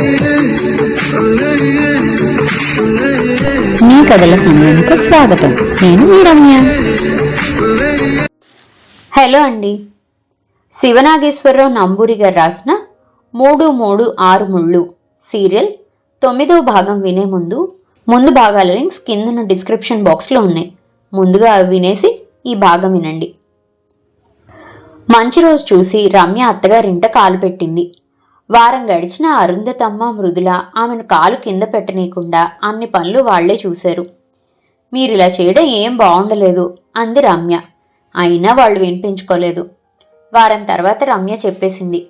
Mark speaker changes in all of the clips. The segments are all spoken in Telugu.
Speaker 1: మీ కథల సమయానికి స్వాగతం. నేను మీ రమ్య.
Speaker 2: హలో అండి. శివనాగేశ్వరరావు నంబూరి గారు రాసిన మూడు మూడు ఆరు ముళ్ళు సీరియల్ తొమ్మిదో భాగం వినే ముందు ముందు భాగాల లింక్స్ కిందన్న డిస్క్రిప్షన్ బాక్స్లో ఉన్నాయి. ముందుగా అవి వినేసి ఈ భాగం వినండి. మంచి రోజు చూసి రమ్య అత్తగారింట కాలు పెట్టింది. వారం గడిచిన అరుంధతమ్మ మృదుల ఆమెను కాలు కింద పెట్టనీయకుండా అన్ని పనులు వాళ్ళే చూశారు. మీరిలా చేయడం ఏం బాగుండలేదు అంది రమ్య. అయినా వాళ్ళు వినిపించుకోలేదు. వారం తర్వాత రమ్య చెప్పేసింది.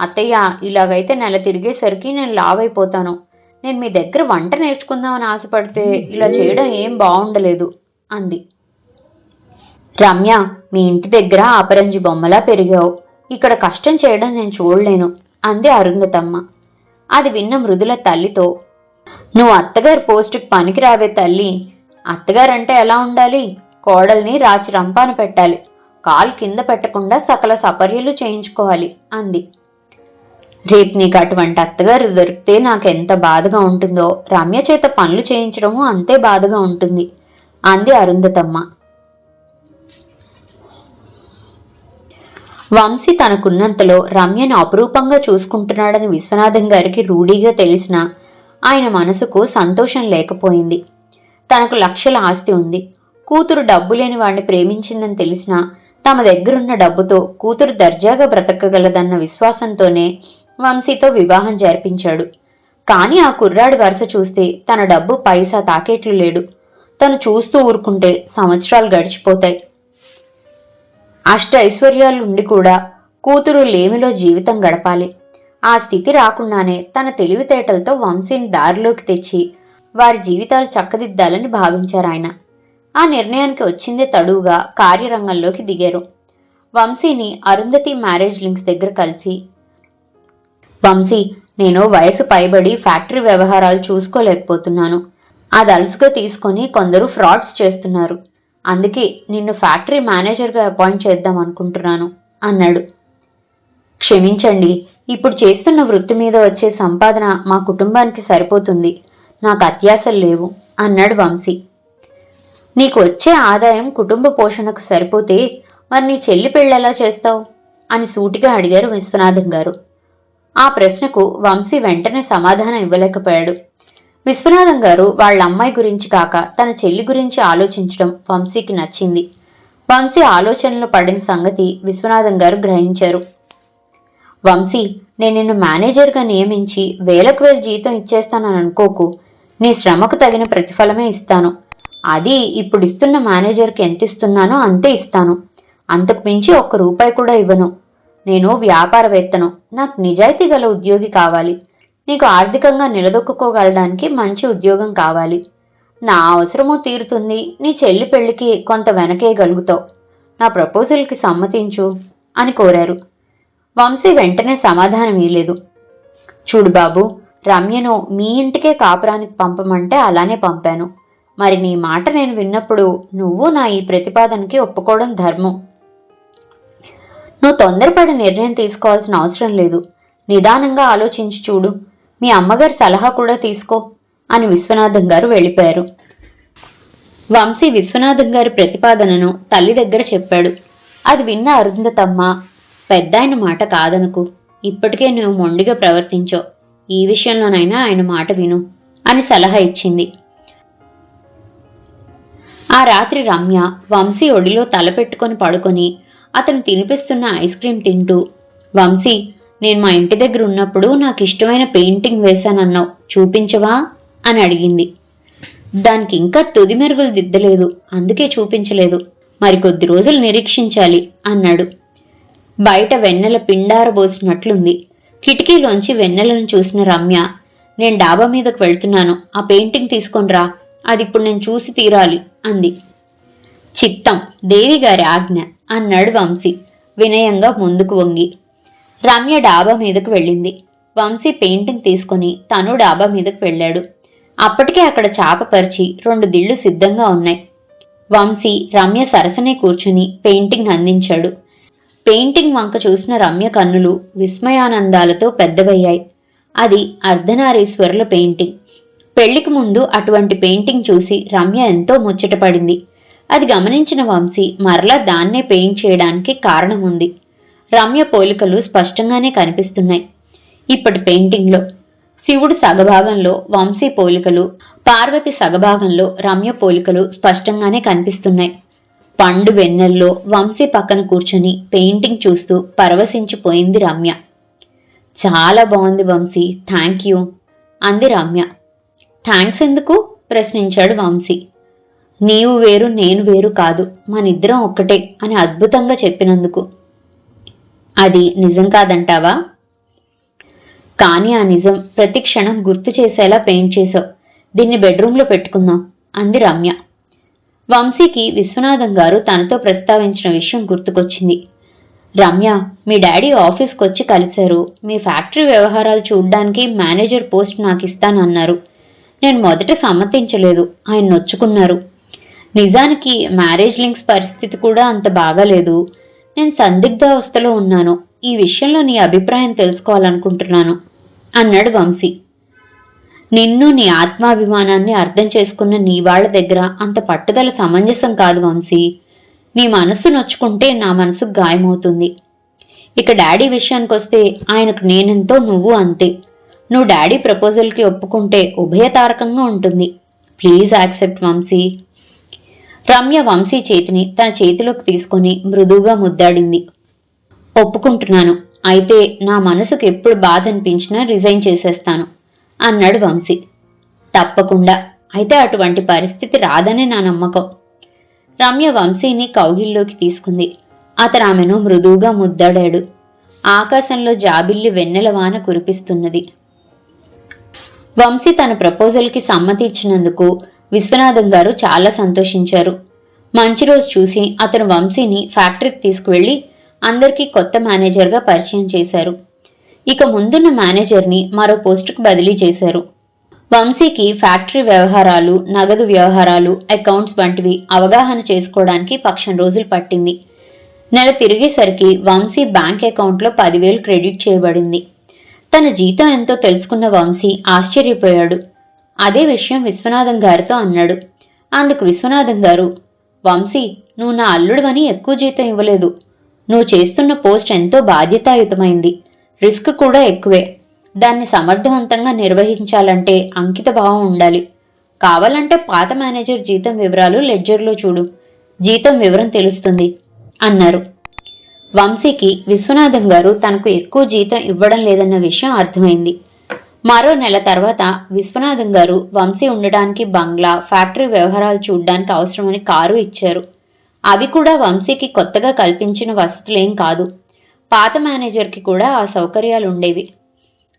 Speaker 2: అత్తయ్య ఇలాగైతే నెల తిరిగేసరికి నేను లావైపోతాను. నేను మీ దగ్గర వంట నేర్చుకుందామని ఆశపడితే ఇలా చేయడం ఏం బాగుండలేదు అంది. రమ్య మీ ఇంటి దగ్గర ఆపరంజి బొమ్మలా పెరిగావు. ఇక్కడ కష్టం చేయడం నేను చూడలేను. అంది అరుంధతమ్మ. అది విన్న మృదుల తల్లితో నువ్వు అత్తగారి పోస్టుకి పనికి రావే తల్లి. అత్తగారంటే ఎలా ఉండాలి? కోడల్ని రాచి రంపాన పెట్టాలి. కాలు కింద పెట్టకుండా సకల సపర్యలు చేయించుకోవాలి అంది. రేపు నీకు అటువంటి అత్తగారు దొరికితే నాకెంత బాధగా ఉంటుందో రమ్య చేత పనులు చేయించడము అంతే బాధగా ఉంటుంది అంది అరుంధతమ్మ. వంశీ తనకున్నంతలో రమ్యను అపురూపంగా చూసుకుంటున్నాడని విశ్వనాథం గారికి రూఢీగా తెలిసినా ఆయన మనసుకు సంతోషం లేకపోయింది. తనకు లక్షల ఆస్తి ఉంది. కూతురు డబ్బు లేని వాడిని ప్రేమించిందని తెలిసినా తమ దగ్గరున్న డబ్బుతో కూతురు దర్జాగా బ్రతకగలదన్న విశ్వాసంతోనే వంశీతో వివాహం జరిపించాడు. కాని ఆ కుర్రాడి వరుస చూస్తే తన డబ్బు పైసా తాకేట్లు లేడు. తను చూస్తూ ఊరుకుంటే సంవత్సరాలు గడిచిపోతాయి. అష్ట ఐశ్వర్యాలుండి కూడా కూతురు లేమిలో జీవితం గడపాలి. ఆ స్థితి రాకుండానే తన తెలివితేటలతో వంశీని దారిలోకి తెచ్చి వారి జీవితాలు చక్కదిద్దాలని భావించారు ఆయన ఆ నిర్ణయానికి వచ్చిందే తడువుగా కార్యరంగంలోకి దిగారు. వంశీని అరుంధతి మ్యారేజ్ లింక్స్ దగ్గర కలిసి వంశీ నేను వయసు పైబడి ఫ్యాక్టరీ వ్యవహారాలు చూసుకోలేకపోతున్నాను. అది అలుసుగా తీసుకొని కొందరు ఫ్రాడ్స్ చేస్తున్నారు. అందుకే నిన్ను ఫ్యాక్టరీ మేనేజర్గా అపాయింట్ చేద్దాం అనుకుంటున్నాను అన్నాడు. క్షమించండి ఇప్పుడు చేస్తున్న వృత్తి మీద వచ్చే సంపాదన మా కుటుంబానికి సరిపోతుంది నాకు అత్యాశలు లేవు అన్నాడు వంశీ. నీకు వచ్చే ఆదాయం కుటుంబ పోషణకు సరిపోతే మరి నీ చెల్లి పెళ్ళెలా చేస్తావు? అని సూటిగా అడిగారు విశ్వనాథం గారు. ఆ ప్రశ్నకు వంశీ వెంటనే సమాధానం ఇవ్వలేకపోయాడు. విశ్వనాథం గారు వాళ్ళ అమ్మాయి గురించి కాక తన చెల్లి గురించి ఆలోచించడం వంశీకి నచ్చింది. వంశీ ఆలోచనలో పడిన సంగతి విశ్వనాథం గారు గ్రహించారు. వంశీ నేను నిన్ను మేనేజర్గా నియమించి వేలకు వేలు జీతం ఇచ్చేస్తానని అనుకోకు. నీ శ్రమకు తగిన ప్రతిఫలమే ఇస్తాను. అది ఇప్పుడు ఇస్తున్న మేనేజర్కి ఎంత ఇస్తున్నానో అంతే ఇస్తాను. అంతకు మించి ఒక్క రూపాయి కూడా ఇవ్వను. నేను వ్యాపారవేత్తను. నాకు నిజాయితీ గల ఉద్యోగి కావాలి. నీకు ఆర్థికంగా నిలదొక్కుకోగలడానికి మంచి ఉద్యోగం కావాలి. నా అవసరమూ తీరుతుంది. నీ చెల్లి పెళ్ళికి కొంత వెనకేయగలుగుతావు నా ప్రపోజల్కి సమ్మతించు అని కోరారు. వంశీ వెంటనే సమాధానం ఇవ్వలేదు చూడు బాబు రమ్యను మీ ఇంటికే కాపురానికి పంపమంటే అలానే పంపాను. మరి నీ మాట నేను విన్నప్పుడు నువ్వు నా ఈ ప్రతిపాదనకి ఒప్పుకోవడం ధర్మం. నువ్వు తొందరపడి నిర్ణయం తీసుకోవాల్సిన అవసరం లేదు. నిదానంగా ఆలోచించి చూడు. మీ అమ్మగారి సలహా కూడా తీసుకో అని విశ్వనాథం గారు వెళ్ళిపోయారు. వంశీ విశ్వనాథం గారి ప్రతిపాదనను తల్లి దగ్గర చెప్పాడు. అది విన్న అరుంధతమ్మ పెద్దాయన మాట కాదనుకు. ఇప్పటికే నువ్వు మొండిగా ప్రవర్తించో. ఈ విషయంలోనైనా ఆయన మాట విను అని సలహా ఇచ్చింది. ఆ రాత్రి రమ్య వంశీ ఒడిలో తలపెట్టుకొని పడుకొని అతను తినిపిస్తున్న ఐస్ క్రీం తింటూ వంశీ నేను మా ఇంటి దగ్గర ఉన్నప్పుడు నాకు ఇష్టమైన పెయింటింగ్ వేశానన్నావు చూపించవా? అని అడిగింది. దానికి ఇంకా తుది మెరుగులు దిద్దలేదు అందుకే చూపించలేదు. మరి కొద్ది రోజులు నిరీక్షించాలి అన్నాడు. బయట వెన్నెల పిండారబోసినట్లుంది కిటికీలోంచి వెన్నెలను చూసిన రమ్య నేను డాబా మీదకు వెళ్తున్నాను ఆ పెయింటింగ్ తీసుకొనిరా అది ఇప్పుడు నేను చూసి తీరాలి అంది. చిత్తం దేవి గారి ఆజ్ఞ అన్నాడు వంశీ వినయంగా ముందుకు వంగి. రమ్య డాబా మీదకు వెళ్ళింది. వంశీ పెయింటింగ్ తీసుకొని తను డాబా మీదకు వెళ్ళాడు. అప్పటికే అక్కడ చాప పరిచి రెండు దిళ్ళు సిద్ధంగా ఉన్నాయి. వంశీ రమ్య సరసనే కూర్చుని పెయింటింగ్ అందించాడు. పెయింటింగ్ వంక చూసిన రమ్య కన్నులు విస్మయానందాలతో పెద్దవయ్యాయి. అది అర్ధనారీశ్వరుల పెయింటింగ్. పెళ్ళికి ముందు అటువంటి పెయింటింగ్ చూసి రమ్య ఎంతో ముచ్చటపడింది. అది గమనించిన వంశీ మరలా దాన్నే పెయింట్ చేయడానికి కారణం ఉంది. రమ్య పోలికలు స్పష్టంగానే కనిపిస్తున్నాయి. ఇప్పటి పెయింటింగ్లో శివుడు సగభాగంలో వంశీ పోలికలు పార్వతి సగభాగంలో రమ్య పోలికలు స్పష్టంగానే కనిపిస్తున్నాయి. పండు వెన్నెల్లో వంశీ పక్కన కూర్చొని పెయింటింగ్ చూస్తూ పరవశించిపోయింది రమ్య. చాలా బాగుంది వంశీ థ్యాంక్ యూ అంది రమ్య. థ్యాంక్స్ ఎందుకు? ప్రశ్నించాడు వంశీ. నీవు వేరు నేను వేరు కాదు మనిద్దరం ఒక్కటే అని అద్భుతంగా చెప్పినందుకు. అది నిజం కాదంటావా? కానీ ఆ నిజం ప్రతి క్షణం గుర్తు చేసేలా పెయింట్ చేశావు దీన్ని బెడ్రూమ్లో పెట్టుకుందాం అంది రమ్య. వంశీకి విశ్వనాథం గారు తనతో ప్రస్తావించిన విషయం గుర్తుకొచ్చింది. రమ్య మీ డాడీ ఆఫీస్కి వచ్చి కలిశారు. మీ ఫ్యాక్టరీ వ్యవహారాలు చూడ్డానికి మేనేజర్ పోస్ట్ నాకు ఇస్తానన్నారు నేను మొదట సమ్మతించలేదు. ఆయన నొచ్చుకున్నారు. నిజానికి మ్యారేజ్ లింక్స్ పరిస్థితి కూడా అంత బాగాలేదు. నేను సందిగ్ధావస్థలో ఉన్నాను. ఈ విషయంలో నీ అభిప్రాయం తెలుసుకోవాలనుకుంటున్నాను అన్నాడు వంశీ. నిన్ను నీ ఆత్మాభిమానాన్ని అర్థం చేసుకున్న నీ వాళ్ళ దగ్గర అంత పట్టుదల సమంజసం కాదు వంశీ. నీ మనసు నొచ్చుకుంటే నా మనసు గాయమవుతుంది. ఇక డాడీ విషయానికి వస్తే ఆయనకు నేనెంతో నువ్వు అంతే. నువ్వు డాడీ ప్రపోజల్కి ఒప్పుకుంటే ఉభయతారకంగా ఉంటుంది. Please accept Vamshi. Ramya Vamsi చేతిని తన చేతిలోకి తీసుకొని మృదువుగా ముద్దాడింది. ఒప్పుకుంటున్నాను. అయితే నా మనసుకు ఎప్పుడు బాధ అనిపించినా రిజైన్ చేసేస్తాను అన్నాడు వంశీ. తప్పకుండా. అయితే అటువంటి పరిస్థితి రాదనే నా నమ్మకం. రమ్య వంశీని కౌగిల్లోకి తీసుకుంది. అతను ఆమెను మృదువుగా ముద్దాడాడు. ఆకాశంలో జాబిల్లి వెన్నెల వాన కురిపిస్తున్నది. వంశీ తన ప్రపోజల్కి సమ్మతి ఇచ్చినందుకు విశ్వనాథం గారు చాలా సంతోషించారు. మంచి రోజు చూసి అతను వంశీని ఫ్యాక్టరీకి తీసుకువెళ్ళి అందరికీ కొత్త మేనేజర్గా పరిచయం చేశారు. ఇక ముందున్న మేనేజర్ని మరో పోస్టుకు బదిలీ చేశారు. వంశీకి ఫ్యాక్టరీ వ్యవహారాలు నగదు వ్యవహారాలు అకౌంట్స్ వంటివి అవగాహన చేసుకోవడానికి పక్షం రోజులు పట్టింది. నెల తిరిగేసరికి వంశీ బ్యాంక్ అకౌంట్లో పదివేలు క్రెడిట్ చేయబడింది. తన జీతం ఎంతో తెలుసుకున్న వంశీ ఆశ్చర్యపోయాడు. అదే విషయం విశ్వనాథం గారితో అన్నాడు. అందుకు విశ్వనాథం గారు వంశీ నువ్వు నా అల్లుడువని ఎక్కువ జీతం ఇవ్వలేదు. నువ్వు చేస్తున్న పోస్ట్ ఎంతో బాధ్యతాయుతమైంది. రిస్క్ కూడా ఎక్కువే. దాన్ని సమర్థవంతంగా నిర్వహించాలంటే అంకిత భావం ఉండాలి. కావాలంటే పాత మేనేజర్ జీతం వివరాలు లెడ్జర్లో చూడు. జీతం వివరం తెలుస్తుంది అన్నారు. వంశీకి విశ్వనాథం గారు తనకు ఎక్కువ జీతం ఇవ్వడం లేదన్న విషయం అర్థమైంది. మరో నెల తర్వాత విశ్వనాథం గారు వంశీ ఉండడానికి బంగ్లా ఫ్యాక్టరీ వ్యవహారాలు చూడ్డానికి అవసరమని కారు ఇచ్చారు. అవి కూడా వంశీకి కొత్తగా కల్పించిన వసతులేం కాదు. పాత మేనేజర్కి కూడా ఆ సౌకర్యాలు ఉండేవి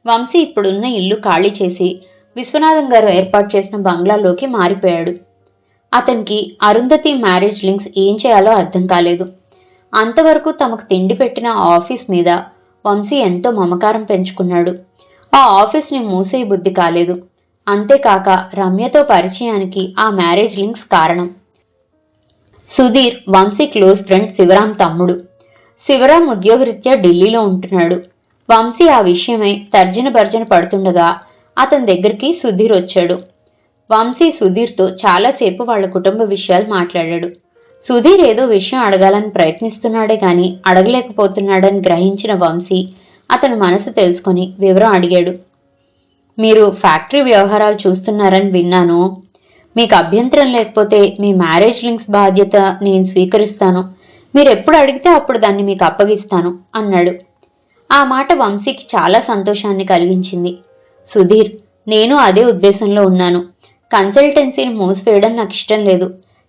Speaker 2: వంశీ ఇప్పుడున్న ఇల్లు ఖాళీ చేసి విశ్వనాథం గారు ఏర్పాటు చేసిన బంగ్లాలోకి మారిపోయాడు. అతనికి అరుంధతి మ్యారేజ్ లింక్స్ ఏం చేయాలో అర్థం కాలేదు. అంతవరకు తమకు తిండి పెట్టిన ఆఫీస్ మీద వంశీ ఎంతో మమకారం పెంచుకున్నాడు. ఆ ఆఫీస్ని మూసే బుద్ధి కాలేదు. అంతేకాక రమ్యతో పరిచయానికి ఆ మ్యారేజ్ లింక్స్ కారణం. సుధీర్ వంశీ క్లోజ్ ఫ్రెండ్ శివరాం తమ్ముడు. శివరాం ఉద్యోగరీత్యా ఢిల్లీలో ఉంటున్నాడు. వంశీ ఆ విషయమై తర్జన భర్జన పడుతుండగా అతని దగ్గరికి సుధీర్ వచ్చాడు. వంశీ సుధీర్తో చాలాసేపు వాళ్ళ కుటుంబ విషయాలు మాట్లాడాడు. సుధీర్ ఏదో విషయం అడగాలని ప్రయత్నిస్తున్నాడే కానీ అడగలేకపోతున్నాడని గ్రహించిన వంశీ అతని మనసు తెలుసుకొని వివరం అడిగాడు. మీరు ఫ్యాక్టరీ వ్యవహారాలు చూస్తున్నారని విన్నాను. మీకు అభ్యంతరం లేకపోతే మీ మ్యారేజ్ లింక్స్ బాధ్యత నేను స్వీకరిస్తాను. మీరు ఎప్పుడు అడిగితే అప్పుడు దాన్ని మీకు అప్పగిస్తాను అన్నాడు. ఆ మాట వంశీకి చాలా సంతోషాన్ని కలిగించింది. సుధీర్ నేను అదే ఉద్దేశంలో ఉన్నాను. కన్సల్టెన్సీని మూసివేయడం నాకు ఇష్టం లేదు.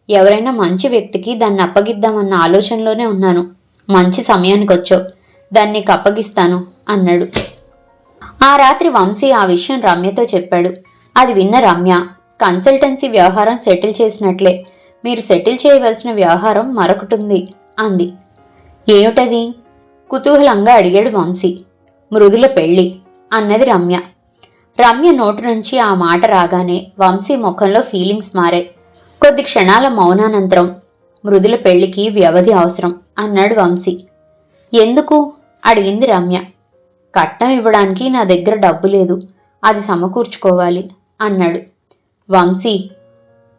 Speaker 2: ఎవరైనా మంచి వ్యక్తికి దాన్ని అప్పగిద్దామన్న ఆలోచనలోనే ఉన్నాను. మంచి సమయానికి వచ్చావు. దాన్ని కప్పగిస్తాను అన్నాడు. ఆ రాత్రి వంశీ ఆ విషయం రమ్యతో చెప్పాడు. అది విన్న రమ్య కన్సల్టెన్సీ వ్యవహారం సెటిల్ చేసినట్లే మీరు సెటిల్ చేయవలసిన వ్యవహారం మరొకటుంది అంది. ఏమిటది? కుతూహలంగా అడిగాడు వంశీ. మృదుల పెళ్ళి అన్నది రమ్య. రమ్య నోటి నుంచి ఆ మాట రాగానే వంశీ ముఖంలో ఫీలింగ్స్ మారాయి కొద్ది క్షణాల మౌనానంతరం మృదుల పెళ్ళికి వ్యవధి అవసరం అన్నాడు వంశీ. ఎందుకు? అడిగింది రమ్య. కట్నం ఇవ్వడానికి నా దగ్గర డబ్బు లేదు. అది సమకూర్చుకోవాలి అన్నాడు. వంశీ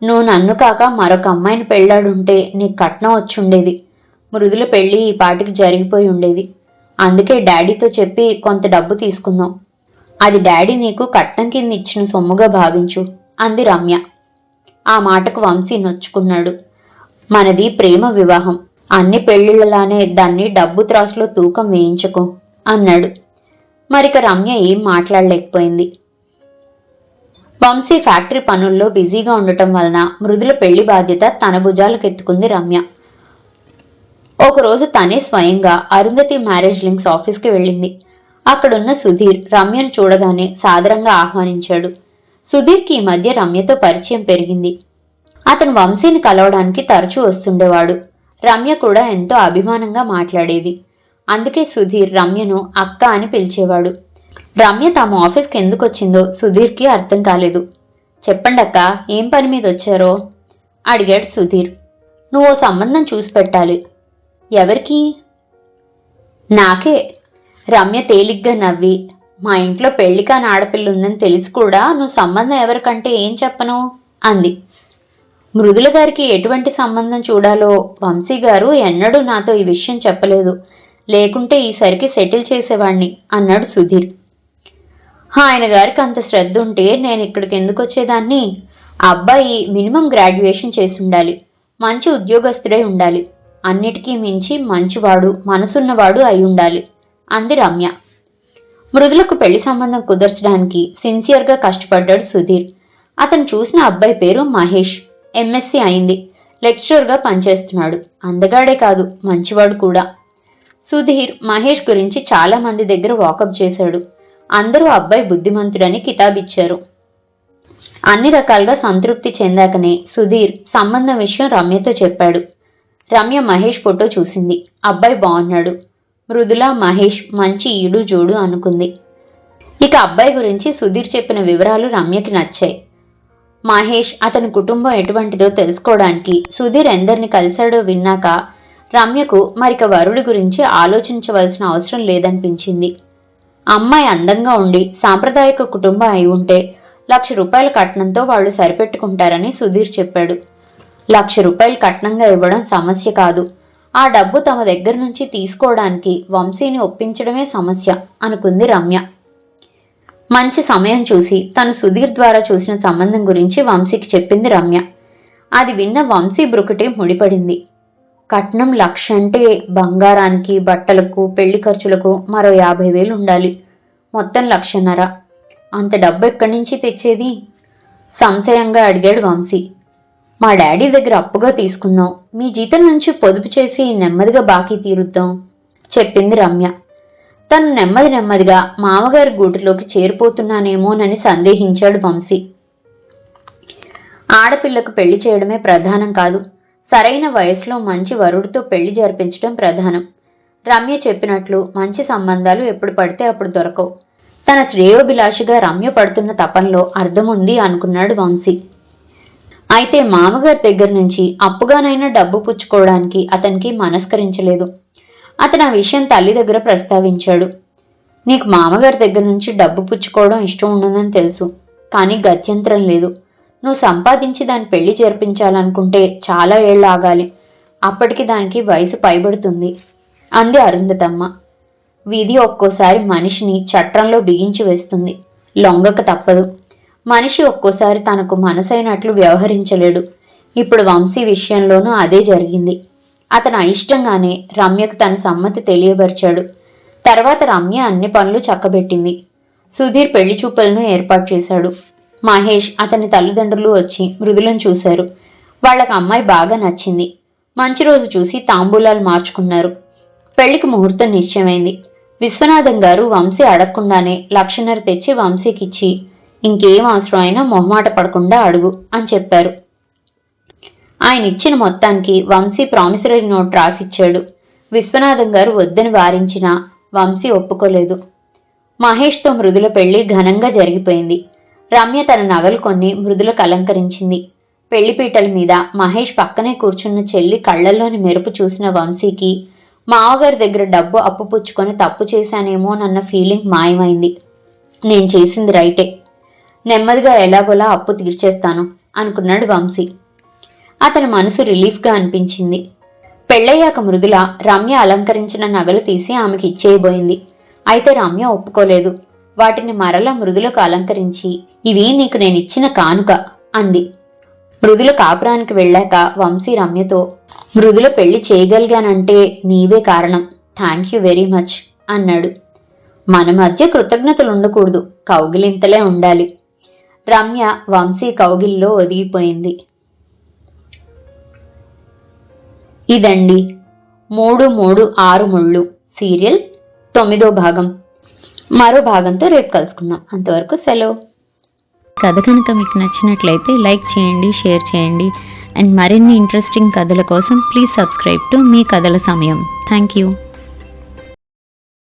Speaker 2: నువ్వు నన్ను కాక మరొక అమ్మాయిని పెళ్ళాడుంటే నీకు కట్నం వచ్చుండేది. మృదుల పెళ్ళి ఈ పాటికి జరిగిపోయి ఉండేది. అందుకే డాడీతో చెప్పి కొంత డబ్బు తీసుకుందాం. అది డాడీ నీకు కట్నం కింద ఇచ్చిన సొమ్ముగా భావించు అంది రమ్య. ఆ మాటకు వంశీ నొచ్చుకున్నాడు. మనది ప్రేమ వివాహం. అన్ని పెళ్ళిళ్ళలానే దాన్ని డబ్బు త్రాసులో తూకం వేయించకు అన్నాడు. మరిక రమ్య ఏం మాట్లాడలేకపోయింది. వంశీ ఫ్యాక్టరీ పనుల్లో బిజీగా ఉండటం వలన మృదుల పెళ్ళి బాధ్యత తన భుజాలకు ఎత్తుకుంది రమ్య. ఒకరోజు తనే స్వయంగా అరుంధతి మ్యారేజ్ లింక్స్ ఆఫీస్కి వెళ్ళింది. అక్కడున్న సుధీర్ రమ్యను చూడగానే సాదరంగా ఆహ్వానించాడు. సుధీర్కి ఈ మధ్య రమ్యతో పరిచయం పెరిగింది. అతను వంశీని కలవడానికి తరచూ వస్తుండేవాడు. రమ్య కూడా ఎంతో అభిమానంగా మాట్లాడేది. అందుకే సుధీర్ రమ్యను అక్క అని పిలిచేవాడు. రమ్య తమ ఆఫీస్కి ఎందుకు వచ్చిందో సుధీర్కి అర్థం కాలేదు. చెప్పండి అక్క ఏం పని మీద వచ్చారో? అడిగాడు సుధీర్. నువ్వు ఓ సంబంధం చూసి పెట్టాలి. ఎవరికి? నాకే. రమ్య తేలిగ్గా నవ్వి మా ఇంట్లో పెళ్ళికాని ఆడపిల్ల ఉందని తెలిసి కూడా నువ్వు సంబంధం ఎవరికంటే ఏం చెప్పను? అంది. మృదుల గారికి ఎటువంటి సంబంధం చూడాలో? వంశీ గారు ఎన్నడూ నాతో ఈ విషయం చెప్పలేదు. లేకుంటే ఈసరికి సెటిల్ చేసేవాణ్ణి అన్నాడు సుధీర్. ఆయన గారికి అంత శ్రద్ధ ఉంటే నేను ఇక్కడికి ఎందుకు వచ్చేదాన్ని? ఆ అబ్బాయి మినిమం గ్రాడ్యుయేషన్ చేసి ఉండాలి మంచి ఉద్యోగస్తుడై ఉండాలి. అన్నిటికీ మించి మంచివాడు మనసున్నవాడు అయి ఉండాలి అంది రమ్య. మృదులకు పెళ్ళి సంబంధం కుదర్చడానికి సిన్సియర్గా కష్టపడ్డాడు సుధీర్. అతను చూసిన అబ్బాయి పేరు మహేష్. ఎంఎస్సీ అయింది. లెక్చరర్గా పనిచేస్తున్నాడు. అందగాడే కాదు మంచివాడు కూడా. సుధీర్ మహేష్ గురించి చాలామంది దగ్గర వాకప్ చేశాడు. అందరూ అబ్బాయి బుద్ధిమంతుడని కితాబిచ్చారు. అన్ని రకాలుగా సంతృప్తి చెందాకనే సుధీర్ సంబంధం విషయం రమ్యతో చెప్పాడు. రమ్య మహేష్ ఫోటో చూసింది. అబ్బాయి బాగున్నాడు. మృదుల మహేష్ మంచి ఈడు జోడు అనుకుంది. ఇక అబ్బాయి గురించి సుధీర్ చెప్పిన వివరాలు రమ్యకి నచ్చాయి. మహేష్ అతని కుటుంబం ఎటువంటిదో తెలుసుకోవడానికి సుధీర్ ఎందరిని కలిశాడో విన్నాక రమ్యకు మరిక వరుడి గురించి ఆలోచించవలసిన అవసరం లేదనిపించింది. అమ్మాయి అందంగా ఉండి సాంప్రదాయక కుటుంబం అయి ఉంటే లక్ష రూపాయల కట్నంతో వాళ్ళు సరిపెట్టుకుంటారని సుధీర్ చెప్పాడు. లక్ష రూపాయలు కట్నంగా ఇవ్వడం సమస్య కాదు. ఆ డబ్బు తమ దగ్గర నుంచి తీసుకోవడానికి వంశీని ఒప్పించడమే సమస్య అనుకుంది రమ్య. మంచి సమయం చూసి తను సుధీర్ ద్వారా చూసిన సంబంధం గురించి వంశీకి చెప్పింది రమ్య. అది విన్న వంశీ బ్రుకటే ముడిపడింది. కట్నం లక్ష అంటే బంగారానికి బట్టలకు పెళ్ళి ఖర్చులకు మరో యాభై వేలు ఉండాలి. మొత్తం లక్షన్నర. అంత డబ్బు ఎక్కడి నుంచి తెచ్చేది? సంశయంగా అడిగాడు వంశీ. మా డాడీ దగ్గర అప్పుగా తీసుకుందాం. మీ జీతం నుంచి పొదుపు చేసి నెమ్మదిగా బాకీ తీరుద్దాం చెప్పింది రమ్య. తను నెమ్మది నెమ్మదిగా మామగారి గూటిలోకి చేరిపోతున్నానేమోనని సందేహించాడు వంశీ. ఆడపిల్లకు పెళ్ళి చేయడమే ప్రధానం కాదు సరైన వయసులో మంచి వరుడితో పెళ్ళి జరిపించడం ప్రధానం. రమ్య చెప్పినట్లు మంచి సంబంధాలు ఎప్పుడు పడితే అప్పుడు దొరకవు. తన శ్రేయోభిలాషిగా రమ్య పడుతున్న తపంలో అర్థముంది అనుకున్నాడు వంశీ. అయితే మామగారి దగ్గర నుంచి అప్పుగానైనా డబ్బు పుచ్చుకోవడానికి అతనికి మనస్కరించలేదు. అతను ఆ విషయం తల్లి దగ్గర ప్రస్తావించాడు. నీకు మామగారి దగ్గర నుంచి డబ్బు పుచ్చుకోవడం ఇష్టం ఉండదని తెలుసు కానీ గత్యంతరం లేదు. నువ్వు సంపాదించి దాన్ని పెళ్ళి జరిపించాలనుకుంటే చాలా ఏళ్ళు ఆగాలి. అప్పటికి దానికి వయసు పైబడుతుంది అంది అరుంధతమ్మ. విధి ఒక్కోసారి మనిషిని చట్రంలో బిగించి వేస్తుంది లొంగక తప్పదు. మనిషి ఒక్కోసారి తనకు మనసైనట్లు వ్యవహరించలేడు. ఇప్పుడు వంశీ విషయంలోనూ అదే జరిగింది. అతను అయిష్టంగానే రమ్యకు తన సమ్మతి తెలియబరిచాడు తర్వాత రమ్య అన్ని పనులు చక్కబెట్టింది. సుధీర్ పెళ్ళి చూపులను ఏర్పాటు చేశాడు. మహేష్ అతని తల్లిదండ్రులు వచ్చి మృదులను చూశారు. వాళ్ళకి అమ్మాయి బాగా నచ్చింది. మంచి రోజు చూసి తాంబూలాలు మార్చుకున్నారు. పెళ్ళికి ముహూర్తం నిశ్చయమైంది. విశ్వనాథం గారు వంశీ అడగకుండానే లక్షన్నర తెచ్చి వంశీకిచ్చి ఇంకేం అవసరమైనా మొహమాట పడకుండా అడుగు అని చెప్పారు. ఆయన ఇచ్చిన మొత్తానికి వంశీ ప్రామిసరీ నోట్ రాసిచ్చాడు. విశ్వనాథం గారు వద్దని వారించినా వంశీ ఒప్పుకోలేదు. మహేష్తో మృదుల పెళ్ళి ఘనంగా జరిగిపోయింది. రమ్య తన నగలు కొన్ని మృదులకు అలంకరించింది. పెళ్ళిపీటల మీద మహేష్ పక్కనే కూర్చున్న చెల్లి కళ్ళల్లోని మెరుపు చూసిన వంశీకి మావగారి దగ్గర డబ్బు అప్పు పుచ్చుకొని తప్పు చేశానేమో నన్న ఫీలింగ్ మాయమైంది. నేను చేసింది రైటే. నెమ్మదిగా ఎలాగోలా అప్పు తీర్చేస్తాను అనుకున్నాడు వంశీ. అతని మనసు రిలీఫ్గా అనిపించింది. పెళ్ళయ్యాక మృదుల రమ్య అలంకరించిన నగలు తీసి ఆమెకి ఇచ్చేయబోయింది. అయితే రమ్య ఒప్పుకోలేదు. వాటిని మరలా మృదులకు అలంకరించి ఇవి నీకు నేను ఇచ్చిన కానుక అంది. మృదుల కాపురానికి వెళ్ళాక వంశీ రమ్యతో మృదుల పెళ్ళి చేయగలిగానంటే నీవే కారణం. థ్యాంక్ యూ వెరీ మచ్ అన్నాడు. మన మధ్య కృతజ్ఞతలు ఉండకూడదు కౌగిలింతలే ఉండాలి. రమ్య వంశీ కౌగిల్లో ఒదిగిపోయింది. ఇదండి. మూడు మూడు ఆరు ముళ్ళు. సీరియల్ తొమ్మిదో భాగం. మరో భాగంతో రేపు కలుసుకుందాం. అంతవరకు సెలవు.
Speaker 1: కథ కనుక మీకు నచ్చినట్లయితే లైక్ చేయండి షేర్ చేయండి. అండ్ మరిన్ని ఇంట్రెస్టింగ్ కథల కోసం ప్లీజ్ సబ్స్క్రైబ్ టు మీ కథల సమయం. Thank you.